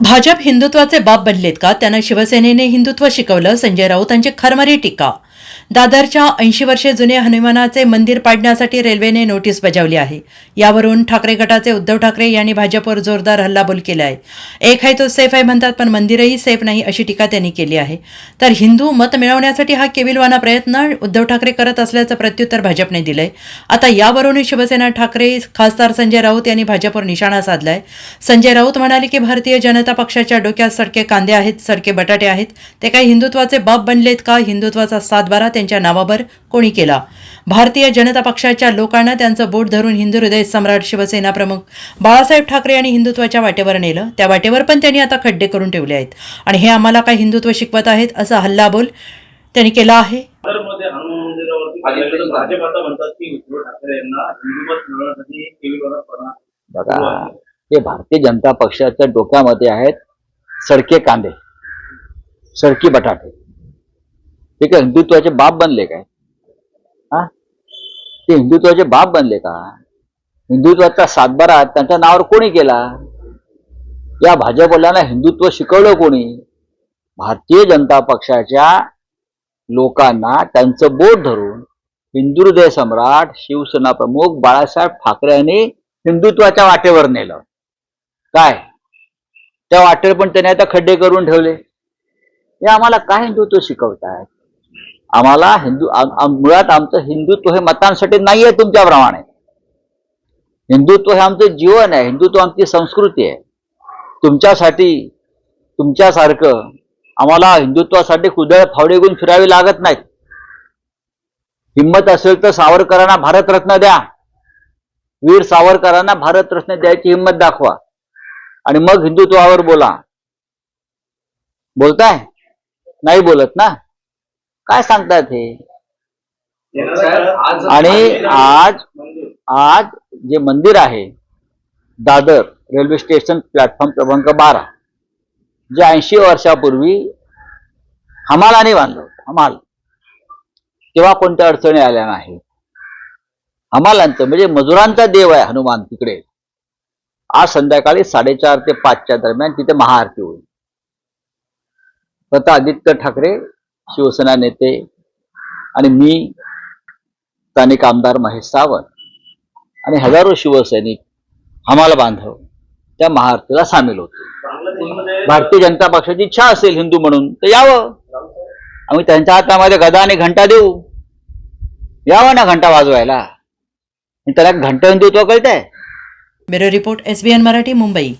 भाजप हिंदुत्वाचे बाप बनलेत का? त्यांना शिवसेनेने हिंदुत्व शिकवलं संजय राऊतांची खरमरी टीका दादरच्या ऐंशी वर्षे जुने हनुमानाचे मंदिर पाडण्यासाठी रेल्वेने नोटीस बजावली आहे. यावरून ठाकरे गटाचे उद्धव ठाकरे यांनी भाजपवर जोरदार हल्लाबोल केला आहे. एक आहे तो सेफ आहे म्हणतात पण मंदिरही सेफ नाही अशी टीका त्यांनी केली आहे. तर हिंदू मत मिळवण्यासाठी हा केविलवाना प्रयत्न उद्धव ठाकरे करत असल्याचं प्रत्युत्तर भाजपने दिलंय. आता यावरून शिवसेना ठाकरे खासदार संजय राऊत यांनी भाजपवर निशाणा साधलाय. संजय राऊत म्हणाले की भारतीय जनता पक्षाच्या डोक्यात सडके कांदे आहेत सडके बटाटे आहेत. ते काही हिंदुत्वाचे बाप बनलेत का? हिंदुत्वाचा सातबारा त्यांच्या नावावर कोणी केला. भारतीय जनता पक्षाच्या लोकांना त्यांचं बोट धरून हिंदू हृदय सम्राट शिवसेना प्रमुख बाळासाहेब ठाकरे यांनी हिंदुत्वाच्या वाटेवर नेलं. त्या वाटेवर पण त्यांनी आता खड्डे करून ठेवले आहेत. आणि हे आम्हाला काय हिंदुत्व शिकवत आहेत असा हल्लाबोल त्यांनी केला आहे? बघा हे भारतीय जनता पक्षाच्या डोक्यामध्ये आहेत सडके कांदे सडकी बटाटे. ते काय हिंदुत्वाचे बाप बनले काय? हा? ते हिंदुत्वाचे बाप बनले का? हिंदुत्वाचा सातबारा त्यांच्या नावावर कोणी केला? या भाजपवाल्यांना हिंदुत्व शिकवलं कोणी? भारतीय जनता पक्षाच्या लोकांना त्यांचं बोट धरून हिंदू हृदय सम्राट शिवसेना प्रमुख बाळासाहेब ठाकरे यांनी हिंदुत्वाच्या वाटेवर नेलं. काय? त्या वाटेवर पण त्याने आता खड्डे करून ठेवले. हे आम्हाला काय हिंदुत्व शिकवतायत? आम्हाला हिंदू मुळात आमचं हिंदुत्व हे मतांसाठी नाही आहे तुमच्याप्रमाणे. हिंदुत्व हे आमचं जीवन आहे हिंदुत्व आमची संस्कृती आहे. तुमच्यासाठी तुमच्यासारखं आम्हाला हिंदुत्वासाठी कुदळ फावडे गुण फिरावी लागत नाहीत. हिंमत असेल तर सावरकरांना भारतरत्न द्या. वीर सावरकरांना भारतरत्न द्यायची हिंमत दाखवा. आणि मग हिंदुत्वावर बोला. बोलताय? नाही बोलत ना? काय सांगतायत हे आणि आज आज जे मंदिर आहे दादर रेल्वे स्टेशन प्लॅटफॉर्म क्रमांक बारा जे ऐंशी वर्षापूर्वी हमालाने बांधलं हमाल. तेव्हा कोणत्या अडचणी आल्या नाही. हमालांचं म्हणजे मजुरांचा देव आहे हनुमान तिकडे. आज संध्याकाळी साडेचार ते पाचच्या दरम्यान तिथे महाआरती होईल. स्वतः आदित्य ठाकरे शिवसेना नेते आणि मी स्थानिक आमदार महेश सावंत आणि हजारो शिवसैनिक हमाल बांधव त्या महाआरतीला सामील होते. भारतीय जनता पक्षाची इच्छा असेल हिंदू म्हणून तर यावं. आम्ही त्यांच्या हातामध्ये गदा आणि घंटा देऊ. यावं ना घंटा वाजवायला. त्याला घंटा हिंदुत्व कळतंय. Bureau report SBN Marathi Mumbai.